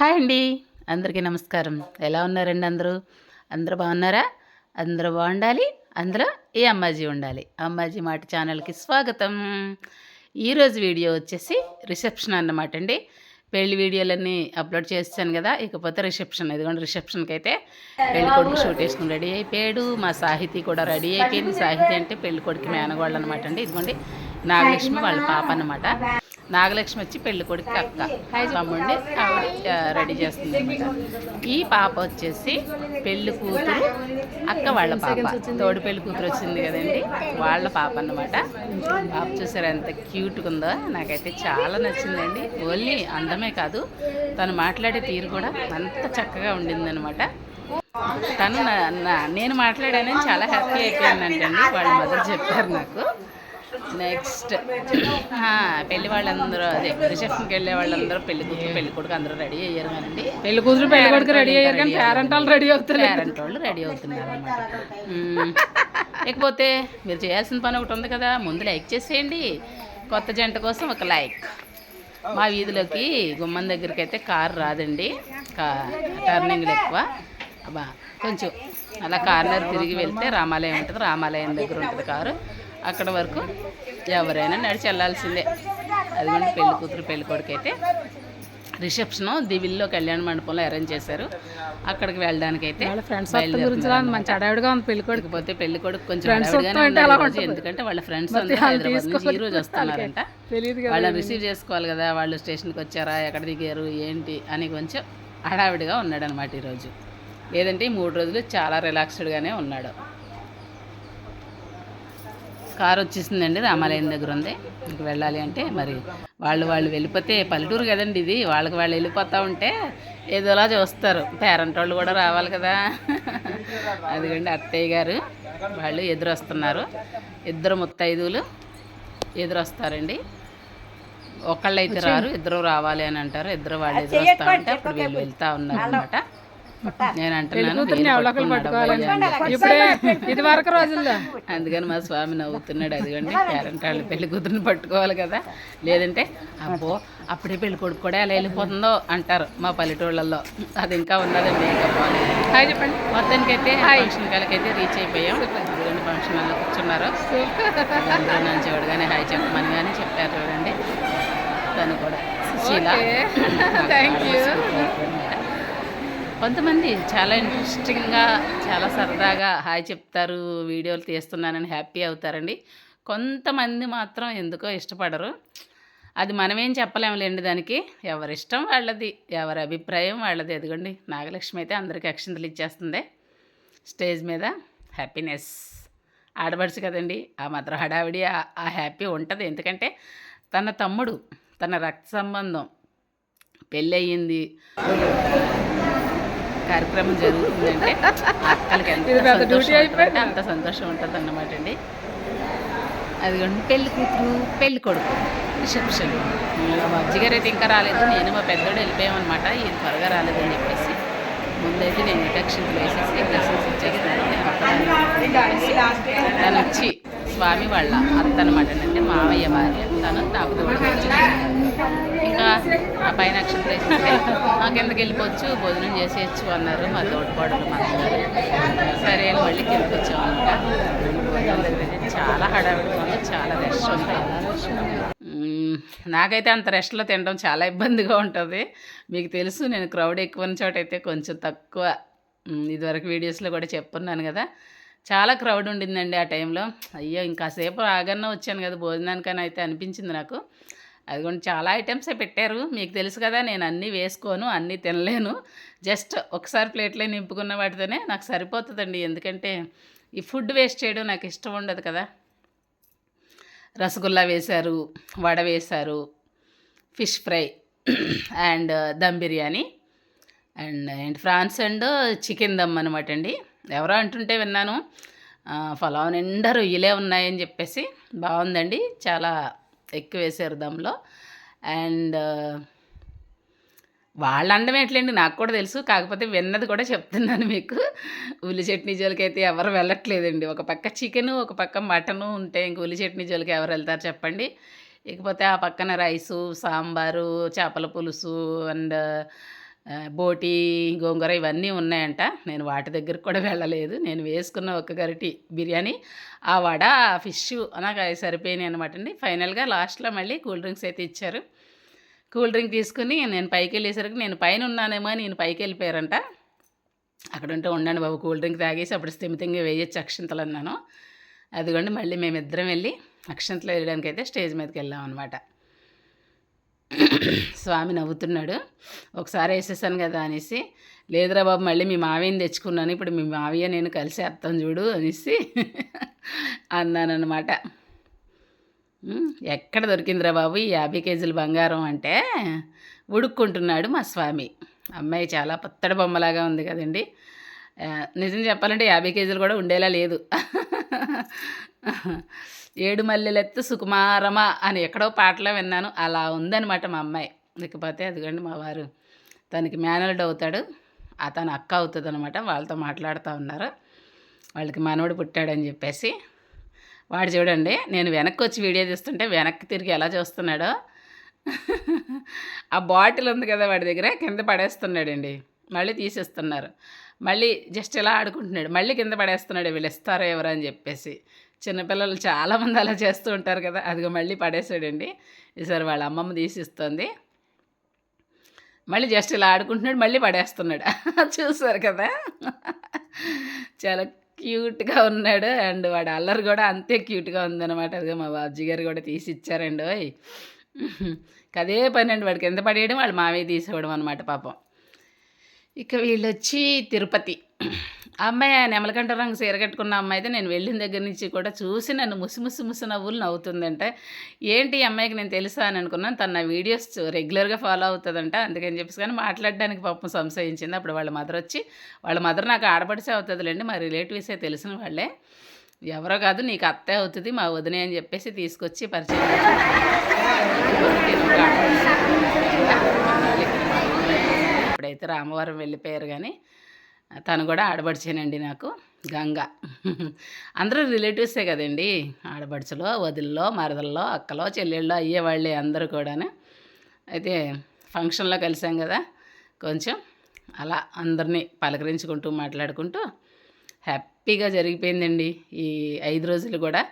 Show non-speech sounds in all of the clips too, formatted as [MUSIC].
Hi అండి. అందరికీ నమస్కారం. ఎలా ఉన్నారండి అందరూ? అందరూ బాగున్నారా? అందరూ బాగుండాలి. అందులో ఏ అమ్మాజీ ఉండాలి. అమ్మాజీ మాట ఛానల్కి స్వాగతం. ఈరోజు వీడియో వచ్చేసి రిసెప్షన్ అన్నమాట అండి. పెళ్ళి వీడియోలన్నీ అప్లోడ్ చేస్తాను కదా ఇకపోతే రిసెప్షన్. ఇదిగోండి రిసెప్షన్కి అయితే పెళ్ళి కొడుకు షూట్ వేసుకుని రెడీ అయిపోయాడు. మా సాహితీ కూడా రెడీ అయిపోయింది. సాహితీ అంటే పెళ్ళి కొడుకు మేనగోళ్ళు అనమాట అండి. ఇదిగోండి నాగలక్ష్మి వాళ్ళ పాప అనమాట నాగలక్ష్మి వచ్చి పెళ్ళి కొడుకు అక్క. తమ్ముడిని రెడీ చేస్తుంది అనమాట ఈ పాప వచ్చేసి పెళ్ళి కూతురు అక్క వాళ్ళ పాప. తోడు పెళ్ళి కూతురు వచ్చింది కదండి వాళ్ళ పాప అన్నమాట. పాప చూసారు ఎంత క్యూట్గా ఉందో? నాకైతే చాలా నచ్చిందండి. ఓన్లీ అందమే కాదు తను మాట్లాడే తీరు కూడా అంత చక్కగా ఉండిందనమాట తను నా- నేను మాట్లాడానని చాలా హ్యాపీ అయిపోయానంటండి వాళ్ళ మదర్ చెప్పారు నాకు. నెక్స్ట్. పెళ్ళి వాళ్ళందరూ అదే రిసెప్షన్కి వెళ్ళే వాళ్ళందరూ పెళ్ళి కూతురు పెళ్ళి కొడుకు అందరూ రెడీ అయ్యారు కదండి. పెళ్ళి కూతురు పెళ్ళి కొడుకు రెడీ అయ్యారు కానీ పేరెంట్ వాళ్ళు రెడీ అవుతారు పేరెంట్ వాళ్ళు రెడీ అవుతున్నారు అనమాట [LAUGHS] ఇకపోతే మీరు చేయాల్సిన పని ఒకటి ఉంది కదా ముందు లైక్ చేసేయండి. కొత్త జంట కోసం ఒక లైక్. మా వీధిలోకి గుమ్మం దగ్గరికి అయితే కారు రాదండి. కా టర్నింగ్లు ఎక్కువ. కొంచెం అలా కార్నర్ తిరిగి వెళ్తే రామాలయం ఉంటుంది రామాలయం దగ్గర ఉంటుంది కారు. అక్కడ వరకు ఎవరైనా నడిచి వెళ్ళాల్సిందే. అదిగోండి పెళ్ళి కూతురు పెళ్ళి కొడుకు అయితే రిసెప్షన్ దివిల్లో కళ్యాణ మండపంలో అరేంజ్ చేశారు. అక్కడికి వెళ్ళడానికి అయితే ఫ్రెండ్స్ గురించి మంచి అడావిడిగా ఉంది పెళ్ళి కొడుకు. పోతే పెళ్ళి కొడుకు కొంచెం. ఎందుకంటే వాళ్ళ ఫ్రెండ్స్ హైదరాబాద్ ఈ రోజు వస్తున్నారంట. వాళ్ళని రిసీవ్ చేసుకోవాలి కదా వాళ్ళు స్టేషన్కి వచ్చారా ఎక్కడ దిగారు ఏంటి అని కొంచెం హడావిడిగా ఉన్నాడు అనమాట ఈరోజు లేదంటే ఈ మూడు రోజులు చాలా రిలాక్స్డ్గానే ఉన్నాడు. కారు వచ్చేసిందండి రామాలయం దగ్గర ఉంది. ఇంక వెళ్ళాలి అంటే మరి వాళ్ళు వాళ్ళు వెళ్ళిపోతే పల్లెటూరు కదండి ఇది. వాళ్ళకి వాళ్ళు వెళ్ళిపోతూ ఉంటే ఏదోలా చూస్తారు. పేరెంట్ వాళ్ళు కూడా రావాలి కదా. అదిగండి అత్తయ్య గారు. వాళ్ళు ఎదురు వస్తున్నారు ఇద్దరు ముత్తైదువులు ఎదురు వస్తారండి ఒకళ్ళు అయితే రారు ఇద్దరు రావాలి అని అంటారు. ఇద్దరు వాళ్ళు ఎదురు వస్తా ఉంటే అప్పుడు వీళ్ళు వెళ్తా ఉన్నారు అనమాట నేను అంటున్నాను వీళ్ళు ఇది వరకు రోజుల్లో. అందుకని మా స్వామి నవ్వుతున్నాడు అదిగండి పేరెంట్ వాళ్ళు పెళ్ళి కూతురుని పట్టుకోవాలి కదా. లేదంటే అబ్బో అప్పుడే పెళ్ళి కొడుకు కూడా ఎలా వెళ్ళిపోతుందో అంటారు మా పల్లెటూళ్ళల్లో. అది ఇంకా ఉన్నదండి హాయ్ చెప్పండి. మొత్తానికి అయితే ఫంక్షన్ కాలకైతే రీచ్ అయిపోయాం. ఇదిగోండి ఫంక్షన్ హాల్లో కూర్చున్నారు. నన్ను చూడగానే హాయ్ చెప్పమని కానీ చెప్పారు చూడండి. తను కూడా. సుశీల. థ్యాంక్ యూ కొంతమంది చాలా ఇంట్రెస్టింగ్గా చాలా సరదాగా హాయ్ చెప్తారు వీడియోలు తీస్తున్నానని హ్యాపీ అవుతారండి. కొంతమంది మాత్రం ఎందుకో ఇష్టపడరు. అది మనమేం చెప్పలేములేండి దానికి. ఎవరి ఇష్టం వాళ్ళది ఎవరి అభిప్రాయం వాళ్ళది. ఎదుగండి నాగలక్ష్మి అయితే అందరికీ అక్షింతలు ఇచ్చేస్తుంది. స్టేజ్ మీద హ్యాపీనెస్. ఆడబడుచు కదండి ఆ మాత్రం హడావిడి ఆ హ్యాపీ ఉంటుంది. ఎందుకంటే తన తమ్ముడు తన రక్త సంబంధం పెళ్ళయింది. కార్యక్రమం జరుగుతుందంటే అక్కలకి ఎంత అంత సంతోషం ఉంటుంది అన్నమాట అండి. అదిగోండి పెళ్ళి కూతురు పెళ్ళి కొడుకు. రిసెప్షన్. మా అజ్జిగారు అయితే ఇంకా రాలేదు నేను మా పెద్దోడు వెళ్ళిపోయామన్నమాట ఈయన త్వరగా రాలేదని చెప్పేసి. ముందైతే నేను ఇండక్షన్లు వేసేసి బ్లెస్సింగ్స్ ఇచ్చేసి తను వచ్చి స్వామి వాళ్ళ అత్త అనమాట అంటే మామయ్య భార్య తను నాకు ఇంకా ఆ పైన నక్షత్రం వేసేస్తే ఆ కిందకి వెళ్ళిపోవచ్చు? భోజనం చేసేయచ్చు అన్నారు మా తోడుకోడలు మా సరే అని మళ్ళీ కిందకి వచ్చాం చాలా హడావిడిగా ఉంది చాలా రష్ ఉంది. నాకైతే అంత రెస్ట్లో తినడం చాలా ఇబ్బందిగా ఉంటుంది. మీకు తెలుసు నేను క్రౌడ్ ఎక్కువ ఉన్న చోట అయితే కొంచెం తక్కువ. ఇదివరకు వీడియోస్లో కూడా చెప్పున్నాను కదా. చాలా క్రౌడ్ ఉండిందండి ఆ టైంలో. అయ్యో ఇంకాసేపు ఆగన్నా వచ్చాను కదా భోజనానికని అయితే అనిపించింది నాకు. అదిగోండి చాలా ఐటమ్సే పెట్టారు. మీకు తెలుసు కదా నేను అన్నీ వేసుకోను అన్నీ తినలేను. జస్ట్ ఒకసారి ప్లేట్లో నింపుకున్న వాటితోనే నాకు సరిపోతుందండి. ఎందుకంటే ఈ ఫుడ్ వేస్ట్ చేయడం నాకు ఇష్టం ఉండదు కదా. రసగుల్లా వేశారు వడ వేశారు fish fry and dum biryani and and prawns and chicken dum అనమాట అండి. ఎవరో అంటుంటే విన్నాను. ఆ, నిండా రొయ్యలే ఉన్నాయని చెప్పేసి బాగుందండి. చాలా ఎక్కువ వేసారు దమ్లో అండ్ వాళ్ళ అండం ఎట్లండి? నాకు కూడా తెలుసు. కాకపోతే విన్నది కూడా చెప్తున్నాను మీకు. ఉల్లి చట్నీ జోలికి అయితే ఎవరు వెళ్ళట్లేదండి. ఒక పక్క చికెను ఒక పక్క మటను ఉంటే ఇంక ఉల్లి చట్నీ జోలికి ఎవరు వెళ్తారు చెప్పండి. ఇకపోతే ఆ పక్కన రైసు సాంబారు చేపల పులుసు అండ్ బోటి గోంగూర ఇవన్నీ ఉన్నాయంట. నేను వాటి దగ్గరకు కూడా వెళ్ళలేదు. నేను వేసుకున్న ఒక గరిటి బిర్యానీ ఆ వడ ఫిష్ నాకు అవి సరిపోయినాయి అనమాట అండి. ఫైనల్గా లాస్ట్లో మళ్ళీ కూల్ డ్రింక్స్ అయితే ఇచ్చారు. కూల్ డ్రింక్ తీసుకుని నేను పైకి వెళ్ళేసరికి నేను పైన ఉన్నానేమో అని నేను పైకి వెళ్ళిపోయారంట. అక్కడ ఉంటే ఉండండి బాబు కూల్ డ్రింక్ తాగేసి అప్పుడు స్థిమితంగా వేయచ్చు అక్షంతలు అన్నాను. అదిగోండి మళ్ళీ మేమిద్దరం వెళ్ళి అక్షంతలు వేయడానికి అయితే స్టేజ్ మీదకి వెళ్ళాం అనమాట స్వామి నవ్వుతున్నాడు. ఒకసారి వేసేసాను కదా అనేసి లేదురా బాబు మళ్ళీ మీ మావయ్యని తెచ్చుకున్నాను ఇప్పుడు మీ మావయ్య నేను కలిసి వస్తాను చూడు అనేసి అన్నానమాట ఎక్కడ దొరికిందిరా బాబు ఈ యాభై కేజీల బంగారం అంటే? ఉడుక్కుంటున్నాడు మా స్వామి. అమ్మాయి చాలా పత్తడి బొమ్మలాగా ఉంది కదండి. నిజం చెప్పాలంటే యాభై కేజీలు కూడా ఉండేలా లేదు. ఏడు మల్లెలెత్తు సుకుమారమా అని ఎక్కడో పాటలో విన్నాను. అలా ఉందన్నమాట మా అమ్మాయి. లేకపోతే అదిగోండి మా వారు తనకి మేనల్డ్ అవుతాడు. అతను అక్క అవుతుంది అనమాట వాళ్ళతో మాట్లాడుతూ ఉన్నారు. వాళ్ళకి మనవడు పుట్టాడని చెప్పేసి. వాడు చూడండి నేను వెనక్కి వచ్చి వీడియో తీస్తుంటే వెనక్కి తిరిగి ఎలా చూస్తున్నాడో. ఆ బాటిల్ ఉంది కదా వాడి దగ్గర కింద పడేస్తున్నాడండి. మళ్ళీ తీసేస్తున్నారు. మళ్ళీ జస్ట్ ఇలా ఆడుకుంటున్నాడు. మళ్ళీ కింద పడేస్తున్నాడు. వీళ్ళు ఇస్తారో ఎవరు అని చెప్పేసి. చిన్నపిల్లలు చాలామంది అలా చేస్తూ ఉంటారు కదా. అదిగో మళ్ళీ పడేసాడండి ఈసారి వాళ్ళ అమ్మమ్మ తీసిస్తుంది. మళ్ళీ జస్ట్ ఇలా ఆడుకుంటున్నాడు. మళ్ళీ పడేస్తున్నాడు. [LAUGHS] చూసారు కదా? చాలా క్యూట్గా ఉన్నాడు. అండ్ వాడు అల్లరి కూడా అంతే క్యూట్గా ఉందన్నమాట. అదిగో మా బాబుజీ గారు కూడా తీసి ఇచ్చారండి ఓయ్. అదే పని అండి. వాడికి ఎంత పడేయడం వాళ్ళు మావే తీసేవడం అనమాట పాపం. ఇక వీళ్ళు వచ్చి తిరుపతి. అమ్మాయి ఆ నెమలకంట రంగు చీర కట్టుకున్న అమ్మాయి అయితే నేను వెళ్ళిన దగ్గర నుంచి కూడా చూసి నన్ను ముసి ముసి నవ్వులు నవ్వుతుందంటే. ఏంటి ఈ అమ్మాయికి నేను తెలుసా అని అనుకున్నాను. తన నా వీడియోస్ రెగ్యులర్గా ఫాలో అవుతుందంట. అందుకని చెప్పేసి కానీ మాట్లాడడానికి పాపం సంశయించింది. అప్పుడు వాళ్ళ మదర్ వచ్చి వాళ్ళ మదర్ నాకు ఆడపడిసే అవుతుందిలేండి. మా రిలేటివ్సే తెలిసిన వాళ్ళే. ఎవరో కాదు నీకు అత్తే అవుతుంది మా వదినే అని చెప్పేసి తీసుకొచ్చి పరిచయం అయితే రామవరం వెళ్ళిపోయారు కానీ తను కూడా ఆడబడిచేనండి నాకు గంగ. అందరూ రిలేటివ్సే కదండి ఆడబడుచులో వదిల్లో మరదల్లో అక్కలో చెల్లెళ్ళో అయ్యేవాళ్ళే అందరూ కూడాను. అయితే ఫంక్షన్లో కలిసాం కదా కొంచెం అలా అందరినీ పలకరించుకుంటూ మాట్లాడుకుంటూ హ్యాపీగా జరిగిపోయిందండి ఈ ఐదు రోజులు కూడా.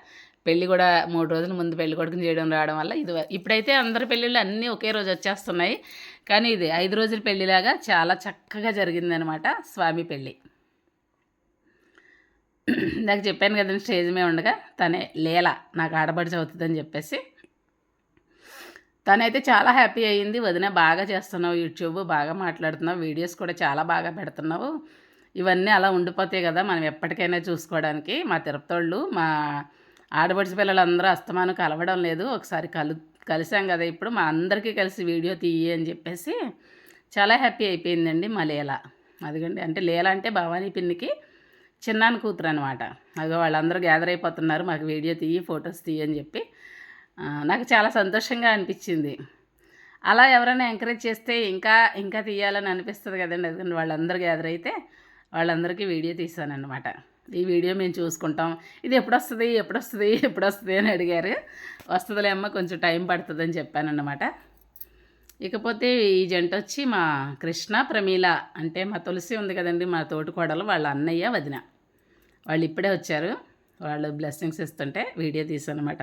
పెళ్ళి కూడా మూడు రోజుల ముందు పెళ్ళి కొడుకుని చేయడం రావడం వల్ల ఇది ఇప్పుడైతే అందరి పెళ్ళిళ్ళు అన్నీ ఒకే రోజు వచ్చేస్తున్నాయి. కానీ ఇది ఐదు రోజుల పెళ్ళిలాగా చాలా చక్కగా జరిగిందనమాట స్వామి పెళ్ళి. నాకు చెప్పాను కదండి స్టేజ్ మీద ఉండగా తనే లేల నాకు ఆడబడి చదువుతుందని చెప్పేసి. తనైతే చాలా హ్యాపీ అయ్యింది. వదిన బాగా చేస్తున్నావు యూట్యూబ్ బాగా మాట్లాడుతున్నావు వీడియోస్ కూడా చాలా బాగా పెడుతున్నావు. ఇవన్నీ అలా ఉండిపోతాయి కదా మనం ఎప్పటికైనా చూసుకోవడానికి. మా తిరుపతోళ్ళు మా ఆడపడిచి పిల్లలందరూ అస్తమానం కలవడం లేదు. ఒకసారి కలు కలిసాం కదా ఇప్పుడు. మా అందరికీ కలిసి వీడియో తీయి అని చెప్పేసి చాలా హ్యాపీ అయిపోయిందండి మా లీల. అదిగండి. అంటే లీల అంటే భవానీ పిన్నికి చిన్నాన్న కూతురు అనమాట అది వాళ్ళందరూ గ్యాదర్ అయిపోతున్నారు. మాకు వీడియో తీయి ఫొటోస్ తీయి అని చెప్పి. నాకు చాలా సంతోషంగా అనిపించింది. అలా ఎవరైనా ఎంకరేజ్ చేస్తే ఇంకా ఇంకా తీయాలని అనిపిస్తుంది కదండి. ఎందుకంటే వాళ్ళందరూ గ్యాదర్ అయితే వాళ్ళందరికీ వీడియో తీసానన్నమాట ఈ వీడియో మేము చూసుకుంటాం. ఇది ఎప్పుడు వస్తుంది ఎప్పుడు వస్తుంది [LAUGHS] ఎప్పుడు వస్తుంది అని అడిగారు. వస్తుందిలే అమ్మ కొంచెం టైం పడుతుందని చెప్పానన్నమాట. ఇకపోతే ఈ జంట వచ్చి మా కృష్ణ ప్రమీల అంటే మా తులసి ఉంది కదండి మా తోటికోడలు వాళ్ళ అన్నయ్య వదిన. వాళ్ళు ఇప్పుడే వచ్చారు. వాళ్ళు బ్లెస్సింగ్స్ ఇస్తుంటే వీడియో తీసానమాట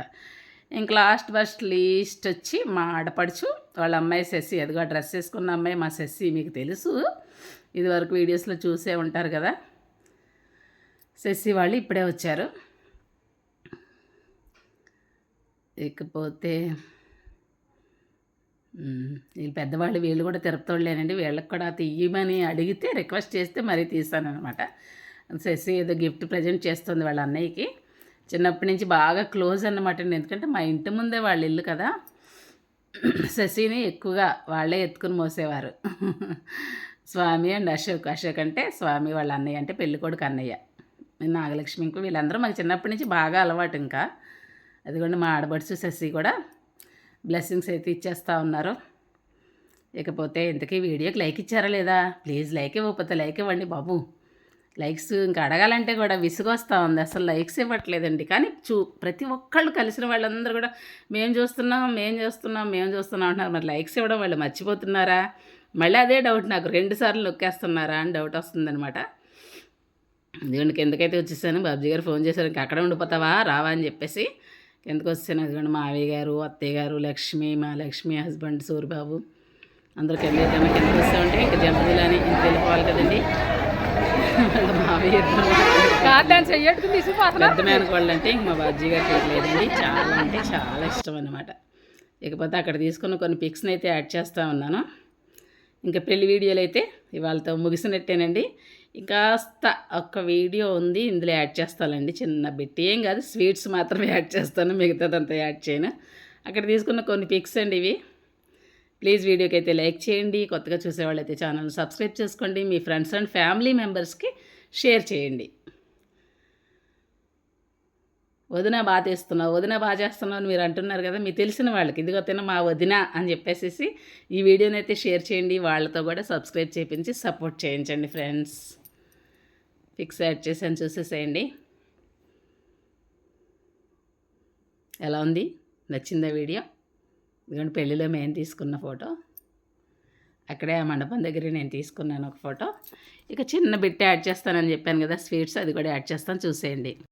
ఇంక లాస్ట్ ఫస్ట్ లీస్ట్ వచ్చి మా ఆడపడుచు వాళ్ళ అమ్మాయి శశి. అదిగో డ్రెస్ వేసుకున్న అమ్మాయి మా శశి మీకు తెలుసు. ఇదివరకు వీడియోస్లో చూసే ఉంటారు కదా. శశి వాళ్ళు ఇప్పుడే వచ్చారు. ఇకపోతే వీళ్ళు పెద్దవాళ్ళు వీళ్ళు కూడా తిరుపతోళ్ళేనండి వీళ్ళకి కూడా తీయమని అడిగితే రిక్వెస్ట్ చేస్తే మరీ తీసానమాట శశి ఏదో గిఫ్ట్ ప్రజెంట్ చేస్తుంది వాళ్ళ అన్నయ్యకి. చిన్నప్పటి నుంచి బాగా క్లోజ్ అనమాట అండి. ఎందుకంటే మా ఇంటి ముందే వాళ్ళ ఇల్లు కదా. శశిని ఎక్కువగా వాళ్ళే ఎత్తుకుని మోసేవారు. స్వామి అండ్ అశోక్. అశోక్ అంటే స్వామి వాళ్ళ అన్నయ్య అంటే పెళ్ళికొడుకు అన్నయ్య. నాగలక్ష్మి ఇంకో వీళ్ళందరూ మాకు చిన్నప్పటి నుంచి బాగా అలవాటు ఇంకా. అదిగోండి మా ఆడబడుచు శశి కూడా బ్లెస్సింగ్స్ అయితే ఇచ్చేస్తూ ఉన్నారు. ఇకపోతే ఇంతకీ వీడియోకి లైక్ ఇచ్చారా లేదా? ప్లీజ్ లైక్ ఇవ్వకపోతే లైక్ ఇవ్వండి బాబు. లైక్స్ ఇంకా అడగాలంటే కూడా విసుగొస్తూ ఉంది. అసలు లైక్స్ ఇవ్వట్లేదండి. కానీ చూ ప్రతి ఒక్కళ్ళు కలిసిన వాళ్ళందరూ కూడా మేము చూస్తున్నాం మేము చూస్తున్నాం మేము చూస్తున్నాం అంటున్నారు. మరి లైక్స్ ఇవ్వడం వాళ్ళు మర్చిపోతున్నారా? మళ్ళీ అదే డౌట్ నాకు. రెండు సార్లు నొక్కేస్తున్నారా అని డౌట్ వస్తుందనమాట ఇదిగోండి కిందకైతే వచ్చేసాను. బాబుజీ గారు ఫోన్ చేశారు. ఇంకా అక్కడ ఉండిపోతావా? రావా అని చెప్పేసి కిందకు వచ్చేసాను. అదిగోండి మావయ్య గారు అత్తయ్య గారు లక్ష్మి మా లక్ష్మి హస్బెండ్ సూరిబాబు. అందరూ కింద కన్నా కిందకు వస్తామంటే ఇంకా జంపదిలాని ఇంటికి వెళ్ళిపోవాలి కదండి. మావయ్య పెద్ద మేనకోళ్ళు అంటే ఇంక మా బాజీ గారికి లేదండి. చాలా అంటే చాలా ఇష్టం అనమాట ఇకపోతే అక్కడ తీసుకున్న కొన్ని పిక్స్ని అయితే యాడ్ చేస్తూ ఉన్నాను. ఇంకా పెళ్ళి వీడియోలు అయితే ఇవాళతో ముగిసినట్టేనండి. ఇంకాస్త ఒక్క వీడియో ఉంది ఇందులో యాడ్ చేస్తానండి. చిన్న బిట్ ఏం కాదు స్వీట్స్ మాత్రమే యాడ్ చేస్తాను మిగతాదంతా యాడ్ చేయను. అక్కడ తీసుకున్న కొన్ని పిక్స్ అండి ఇవి. ప్లీజ్ వీడియోకి అయితే లైక్ చేయండి కొత్తగా చూసేవాళ్ళైతే ఛానల్ సబ్స్క్రైబ్ చేసుకోండి మీ ఫ్రెండ్స్ అండ్ ఫ్యామిలీ మెంబర్స్కి షేర్ చేయండి. వదిన బాగా తీస్తున్నావు వదిన బాగా చేస్తున్నావు అని మీరు అంటున్నారు కదా మీకు తెలిసిన వాళ్ళకి ఇదిగో తిన మా వదిన అని చెప్పేసి ఈ వీడియోని అయితే షేర్ చేయండి వాళ్ళతో కూడా సబ్స్క్రైబ్ చేయించి సపోర్ట్ చేయించండి ఫ్రెండ్స్. ఫిక్స్ యాడ్ చేసాను చూసేసేయండి. ఎలా ఉంది? నచ్చిందా వీడియో? ఇదిగోండి పెళ్ళిలో మేము తీసుకున్న ఫోటో. అక్కడే ఆ మండపం దగ్గర నేను తీసుకున్నాను ఒక ఫోటో. ఇక చిన్న బిట్ యాడ్ చేస్తానని చెప్పాను కదా స్వీట్స్ అది కూడా యాడ్ చేస్తాను చూసేయండి.